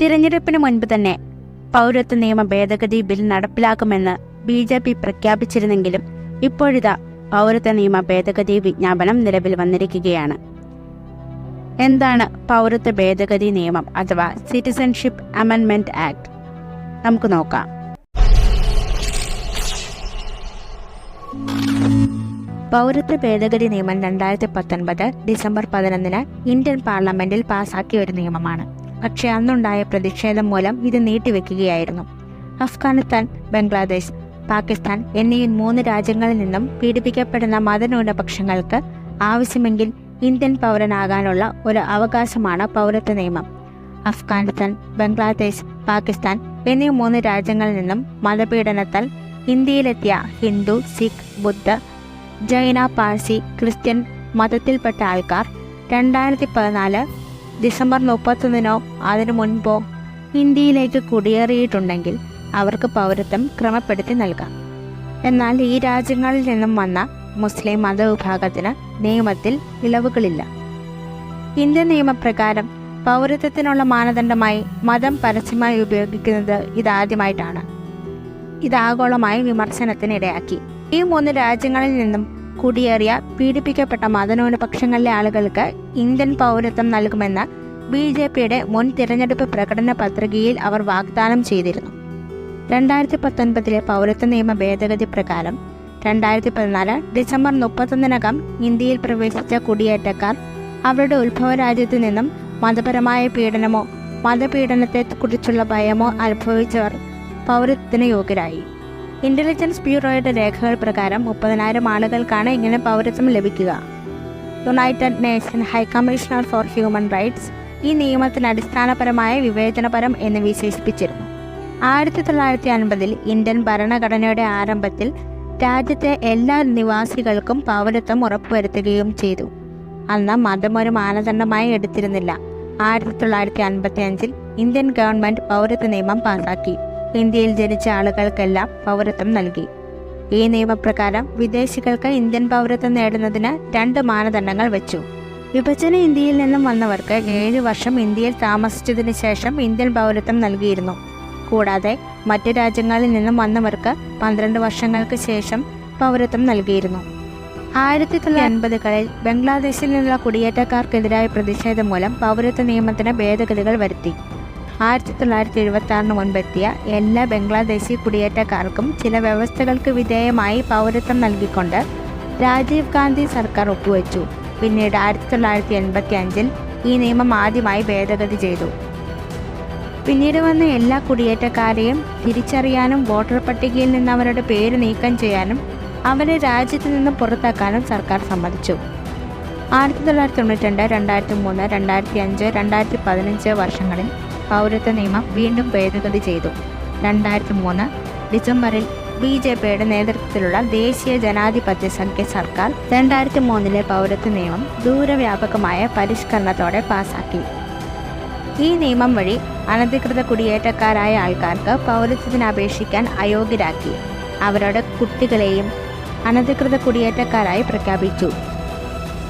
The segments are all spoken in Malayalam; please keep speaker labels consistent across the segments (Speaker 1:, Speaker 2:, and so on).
Speaker 1: തിരഞ്ഞെടുപ്പിന് മുൻപ് തന്നെ പൗരത്വ നിയമ ഭേദഗതി ബിൽ നടപ്പിലാക്കുമെന്ന് ബി ജെ പി പ്രഖ്യാപിച്ചിരുന്നെങ്കിലും ഇപ്പോഴിതാ പൗരത്വ നിയമ ഭേദഗതി വിജ്ഞാപനം നിലവിൽ വന്നിരിക്കുകയാണ്. എന്താണ് പൗരത്വ ഭേദഗതി നിയമം അഥവാ സിറ്റിസൺഷിപ്പ് അമെൻമെന്റ് ആക്ട് നമുക്ക് നോക്കാം. പൗരത്വ ഭേദഗതി നിയമം രണ്ടായിരത്തി പത്തൊൻപത് ഡിസംബർ പതിനൊന്നിന് ഇന്ത്യൻ പാർലമെന്റിൽ പാസാക്കിയ ഒരു നിയമമാണ്. പക്ഷേ അന്നുണ്ടായ പ്രതിഷേധം മൂലം ഇത് നീട്ടിവെക്കുകയായിരുന്നു. അഫ്ഗാനിസ്ഥാൻ ബംഗ്ലാദേശ് പാകിസ്ഥാൻ എന്നീ മൂന്ന് രാജ്യങ്ങളിൽ നിന്നും പീഡിപ്പിക്കപ്പെടുന്ന മതന്യൂനപക്ഷങ്ങൾക്ക് ആവശ്യമെങ്കിൽ ഇന്ത്യൻ പൗരനാകാനുള്ള ഒരു അവകാശമാണ് പൗരത്വ നിയമം. അഫ്ഗാനിസ്ഥാൻ ബംഗ്ലാദേശ് പാകിസ്ഥാൻ എന്നീ മൂന്ന് രാജ്യങ്ങളിൽ നിന്നും മതപീഡനത്താൽ ഇന്ത്യയിലെത്തിയ ഹിന്ദു സിഖ് ബുദ്ധ ജൈന പാഴ്സി ക്രിസ്ത്യൻ മതത്തിൽപ്പെട്ട ആൾക്കാർ രണ്ടായിരത്തി പതിനാല് ഡിസംബർ മുപ്പത്തൊന്നിനോ അതിനു മുൻപോ ഇന്ത്യയിലേക്ക് കുടിയേറിയിട്ടുണ്ടെങ്കിൽ അവർക്ക് പൗരത്വം ക്രമപ്പെടുത്തി നൽകാം. എന്നാൽ ഈ രാജ്യങ്ങളിൽ നിന്നും വന്ന മുസ്ലിം മതവിഭാഗത്തിന് നിയമത്തിൽ ഇളവുകളില്ല. ഇന്ത്യൻ നിയമപ്രകാരം പൗരത്വത്തിനുള്ള മാനദണ്ഡമായി മതം പരസ്യമായി ഉപയോഗിക്കുന്നത് ഇതാദ്യമായിട്ടാണ്. ഇത് ആഗോളമായി വിമർശനത്തിനിടയാക്കി. ഈ മൂന്ന് രാജ്യങ്ങളിൽ നിന്നും കുടിയേറിയ പീഡിപ്പിക്കപ്പെട്ട മതന്യൂനപക്ഷങ്ങളിലെ ആളുകൾക്ക് ഇന്ത്യൻ പൗരത്വം നൽകുമെന്ന് ബി ജെ പിയുടെ മുൻ തിരഞ്ഞെടുപ്പ് പ്രകടന പത്രികയിൽ അവർ വാഗ്ദാനം ചെയ്തിരുന്നു. രണ്ടായിരത്തി പത്തൊൻപതിലെ പൗരത്വ നിയമ ഭേദഗതി പ്രകാരം രണ്ടായിരത്തി പതിനാല് ഡിസംബർ മുപ്പത്തൊന്നിനകം ഇന്ത്യയിൽ പ്രവേശിച്ച കുടിയേറ്റക്കാർ അവരുടെ ഉത്ഭവ രാജ്യത്തു നിന്നും മതപരമായ പീഡനമോ മതപീഡനത്തെക്കുറിച്ചുള്ള ഭയമോ അനുഭവിച്ചവർ പൗരത്വത്തിന് യോഗ്യരായി. ഇന്റലിജൻസ് ബ്യൂറോയുടെ രേഖകൾ പ്രകാരം മുപ്പതിനായിരം ആളുകൾക്കാണ് ഇങ്ങനെ പൗരത്വം ലഭിക്കുക. United Nation high commissioner for human rights ഈ നിയമത്തിന് അടിസ്ഥാനപരമായ വിവേചനപരം എന്ന് വിശേഷിപ്പിച്ചിരുന്നു. ആയിരത്തി തൊള്ളായിരത്തി അൻപതിൽ ഇന്ത്യൻ ഭരണഘടനയുടെ ആരംഭത്തിൽ രാജ്യത്തെ എല്ലാ നിവാസികൾക്കും പൗരത്വം ഉറപ്പുവരുത്തുകയും ചെയ്തു. അന്ന് മതം ഒരു മാനദണ്ഡമായി എടുത്തിരുന്നില്ല. ആയിരത്തി തൊള്ളായിരത്തി അൻപത്തി അഞ്ചിൽ ഇന്ത്യൻ ഗവൺമെന്റ് പൗരത്വ നിയമം പാസാക്കി. ഇന്ത്യയിൽ ജനിച്ച ആളുകൾക്കെല്ലാം പൗരത്വം നൽകി. ഈ നിയമപ്രകാരം വിദേശികൾക്ക് ഇന്ത്യൻ പൗരത്വം നേടുന്നതിന് രണ്ട് മാനദണ്ഡങ്ങൾ വെച്ചു. വിഭജന ഇന്ത്യയിൽ നിന്നും വന്നവർക്ക് ഏഴ് വർഷം ഇന്ത്യയിൽ താമസിച്ചതിന് ശേഷം ഇന്ത്യൻ പൗരത്വം നൽകിയിരുന്നു. കൂടാതെ മറ്റു രാജ്യങ്ങളിൽ നിന്നും വന്നവർക്ക് പന്ത്രണ്ട് വർഷങ്ങൾക്ക് ശേഷം പൗരത്വം നൽകിയിരുന്നു. ആയിരത്തി തൊള്ളായിരത്തി അൻപതുകളിൽ ബംഗ്ലാദേശിൽ നിന്നുള്ള കുടിയേറ്റക്കാർക്കെതിരായ പ്രതിഷേധം മൂലം പൗരത്വ നിയമത്തിന് ഭേദഗതികൾ വരുത്തി. ആയിരത്തി തൊള്ളായിരത്തി എഴുപത്തി ആറിന് മുൻപെത്തിയ എല്ലാ ബംഗ്ലാദേശി കുടിയേറ്റക്കാർക്കും ചില വ്യവസ്ഥകൾക്ക് വിധേയമായി പൗരത്വം നൽകിക്കൊണ്ട് രാജീവ് ഗാന്ധി സർക്കാർ ഒപ്പുവെച്ചു. പിന്നീട് ആയിരത്തി തൊള്ളായിരത്തി എൺപത്തി അഞ്ചിൽ ഈ നിയമം ആദ്യമായി ഭേദഗതി ചെയ്തു. പിന്നീട് വന്ന എല്ലാ കുടിയേറ്റക്കാരെയും തിരിച്ചറിയാനും വോട്ടർ പട്ടികയിൽ നിന്ന് അവരുടെ പേര് നീക്കം ചെയ്യാനും അവരെ രാജ്യത്ത് നിന്ന് പുറത്താക്കാനും സർക്കാർ സമ്മതിച്ചു. ആയിരത്തി തൊള്ളായിരത്തി തൊണ്ണൂറ്റി രണ്ട് രണ്ടായിരത്തി മൂന്ന് രണ്ടായിരത്തി അഞ്ച് രണ്ടായിരത്തി പതിനഞ്ച് വർഷങ്ങളിൽ പൗരത്വ നിയമം വീണ്ടും ഭേദഗതി ചെയ്തു. രണ്ടായിരത്തി മൂന്ന് ഡിസംബറിൽ ബി ജെ പിയുടെ നേതൃത്വത്തിലുള്ള ദേശീയ ജനാധിപത്യ സഖ്യ സർക്കാർ രണ്ടായിരത്തി മൂന്നിലെ പൗരത്വ നിയമം ദൂരവ്യാപകമായ പരിഷ്കരണത്തോടെ പാസാക്കി. ഈ നിയമം വഴി അനധികൃത കുടിയേറ്റക്കാരായ ആൾക്കാർക്ക് പൗരത്വത്തിന് അപേക്ഷിക്കാൻ അയോഗ്യരാക്കി. അവരുടെ കുട്ടികളെയും അനധികൃത കുടിയേറ്റക്കാരായി പ്രഖ്യാപിച്ചു.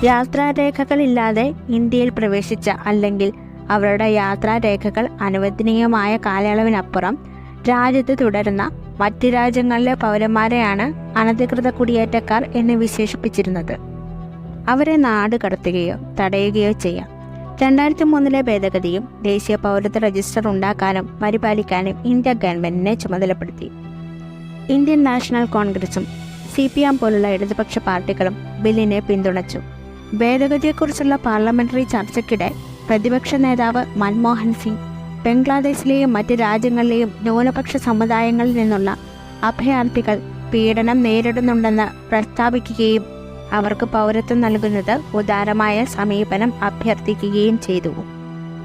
Speaker 1: യാത്രാരേഖകളില്ലാതെ ഇന്ത്യയിൽ പ്രവേശിച്ച അല്ലെങ്കിൽ അവരുടെ യാത്രാരേഖകൾ അനുവദനീയമായ കാലയളവിനപ്പുറം രാജ്യത്ത് തുടരുന്ന മറ്റ് രാജ്യങ്ങളിലെ പൗരന്മാരെയാണ് അനധികൃത കുടിയേറ്റക്കാർ എന്ന് വിശേഷിപ്പിച്ചിരുന്നത്. അവരെ നാട് കടത്തുകയോ തടയുകയോ ചെയ്യാം. രണ്ടായിരത്തി മൂന്നിലെ ഭേദഗതിയും ദേശീയ പൗരത്വ രജിസ്റ്റർ ഉണ്ടാക്കാനും പരിപാലിക്കാനും ഇന്ത്യ ഗവൺമെന്റിനെ ചുമതലപ്പെടുത്തി. ഇന്ത്യൻ നാഷണൽ കോൺഗ്രസും സി പി എം പോലുള്ള ഇടതുപക്ഷ പാർട്ടികളും ബില്ലിനെ പിന്തുണച്ചു. ഭേദഗതിയെക്കുറിച്ചുള്ള പാർലമെന്ററി ചർച്ചയ്ക്കിടെ പ്രതിപക്ഷ നേതാവ് മൻമോഹൻ സിംഗ്. ബംഗ്ലാദേശിലെയും മറ്റ് രാജ്യങ്ങളിലെയും ന്യൂനപക്ഷ സമുദായങ്ങളിൽ നിന്നുള്ള അഭയാർത്ഥികൾ പീഡനം നേരിടുന്നുണ്ടെന്ന് പ്രസ്താവിക്കുകയും അവർക്ക് പൗരത്വം നൽകുന്നത് ഉദാരമായ സമീപനം അഭ്യർത്ഥിക്കുകയും ചെയ്തു.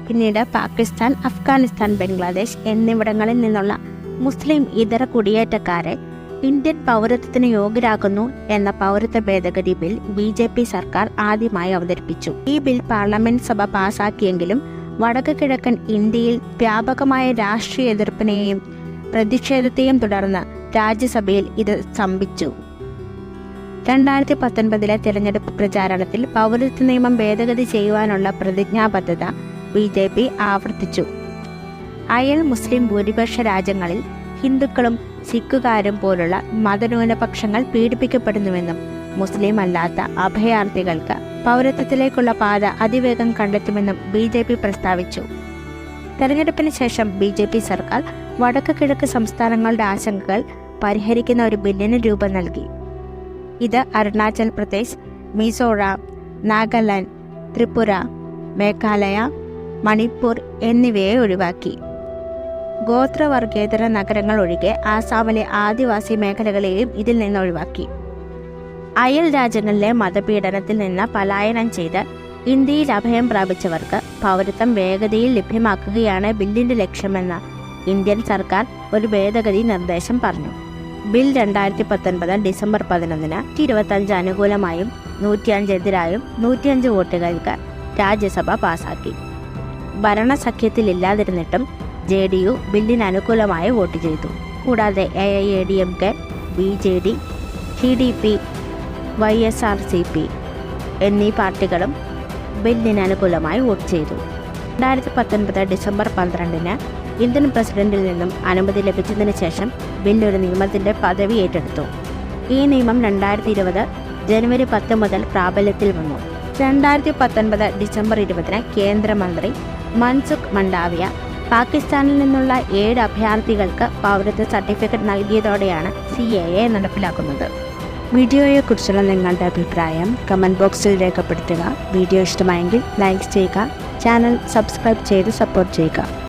Speaker 1: പിന്നീട് പാകിസ്ഥാൻ അഫ്ഗാനിസ്ഥാൻ ബംഗ്ലാദേശ് എന്നിവിടങ്ങളിൽ നിന്നുള്ള മുസ്ലിം ഇതര കുടിയേറ്റക്കാരെ ഇന്ത്യൻ പൗരത്വത്തിന് യോഗ്യരാക്കുന്നു എന്ന പൗരത്വ ഭേദഗതി ബിൽ ബി ജെ പി സർക്കാർ ആദ്യമായി അവതരിപ്പിച്ചു. ഈ ബിൽ പാർലമെന്റ് സഭ പാസാക്കിയെങ്കിലും വടക്ക് കിഴക്കൻ ഇന്ത്യയിൽ വ്യാപകമായ രാഷ്ട്രീയ എതിർപ്പിനെയും പ്രതിഷേധത്തെയും തുടർന്ന് രാജ്യസഭയിൽ ഇത് സ്തംഭിച്ചു. രണ്ടായിരത്തി പത്തൊൻപതിലെ തിരഞ്ഞെടുപ്പ് പ്രചാരണത്തിൽ പൗരത്വ നിയമം ഭേദഗതി ചെയ്യുവാനുള്ള പ്രതിജ്ഞാബദ്ധത ബി ജെ പി ആവർത്തിച്ചു. അയൽ മുസ്ലിം ഭൂരിപക്ഷ രാജ്യങ്ങളിൽ ഹിന്ദുക്കളും സിഖുകാരും പോലുള്ള മതന്യൂനപക്ഷങ്ങൾ പീഡിപ്പിക്കപ്പെടുന്നുവെന്നും മുസ്ലിം അല്ലാത്ത അഭയാർത്ഥികൾക്ക് പൗരത്വത്തിലേക്കുള്ള പാത അതിവേഗം കണ്ടെത്തുമെന്നും ബി ജെ പി പ്രസ്താവിച്ചു. തെരഞ്ഞെടുപ്പിന് ശേഷം ബി ജെ പി സർക്കാർ വടക്ക് കിഴക്ക് സംസ്ഥാനങ്ങളുടെ ആശങ്കകൾ പരിഹരിക്കുന്ന ഒരു ബില്ലിന് രൂപം നൽകി. ഇത് അരുണാചൽ പ്രദേശ് മിസോറാം നാഗാലാൻഡ് ത്രിപുര മേഘാലയ മണിപ്പൂർ എന്നിവയെ ഒഴിവാക്കി. ഗോത്രവർഗേതര നഗരങ്ങൾ ഒഴികെ ആസാമിലെ ആദിവാസി മേഖലകളെയും ഇതിൽ നിന്ന് ഒഴിവാക്കി. അയൽ രാജ്യങ്ങളിലെ മതപീഡനത്തിൽ നിന്ന് പലായനം ചെയ്ത് ഇന്ത്യയിൽ അഭയം പ്രാപിച്ചവർക്ക് പൗരത്വം വേഗതയിൽ ലഭ്യമാക്കുകയാണ് ബില്ലിന്റെ ലക്ഷ്യമെന്ന് ഇന്ത്യൻ സർക്കാർ ഒരു ഭേദഗതി നിർദ്ദേശം പറഞ്ഞു. ബിൽ രണ്ടായിരത്തി പത്തൊൻപത് ഡിസംബർ പതിനൊന്നിന് ഇരുപത്തഞ്ച് അനുകൂലമായും നൂറ്റിയഞ്ച് എതിരായും നൂറ്റിയഞ്ച് വോട്ടുകൾക്ക് രാജ്യസഭ പാസാക്കി. ഭരണസഖ്യത്തിലില്ലാതിരുന്നിട്ടും ജെ ഡി യു ബില്ലിന് അനുകൂലമായി വോട്ട് ചെയ്തു. കൂടാതെ A I A D M K B J D T D P Y S R C P എന്നീ പാർട്ടികളും ബില്ലിന് അനുകൂലമായി വോട്ട് ചെയ്തു. രണ്ടായിരത്തി പത്തൊൻപത് ഡിസംബർ പന്ത്രണ്ടിന് ഇന്ത്യൻ പ്രസിഡന്റിൽ നിന്നും അനുമതി ലഭിച്ചതിന് ശേഷം ബിൽ ഒരു നിയമത്തിന്റെ പദവി ഏറ്റെടുത്തു. ഈ നിയമം രണ്ടായിരത്തി ഇരുപത് ജനുവരി പത്ത് മുതൽ പ്രാബല്യത്തിൽ വന്നു. രണ്ടായിരത്തി പത്തൊൻപത് ഡിസംബർ ഇരുപതിന് കേന്ദ്രമന്ത്രി മൻസുഖ് മണ്ടാവിയ പാകിസ്ഥാനിൽ നിന്നുള്ള ഏഴ് അഭയാർത്ഥികൾക്ക് പൗരത്വ സർട്ടിഫിക്കറ്റ് നൽകിയതോടെയാണ് സി എ എ നടപ്പിലാക്കുന്നത്. വീഡിയോയെക്കുറിച്ചുള്ള നിങ്ങളുടെ അഭിപ്രായം കമന്റ് ബോക്സിൽ രേഖപ്പെടുത്തുക. വീഡിയോ ഇഷ്ടമായെങ്കിൽ ലൈക്ക് ചെയ്യുക. ചാനൽ സബ്സ്ക്രൈബ് ചെയ്ത് സപ്പോർട്ട് ചെയ്യുക.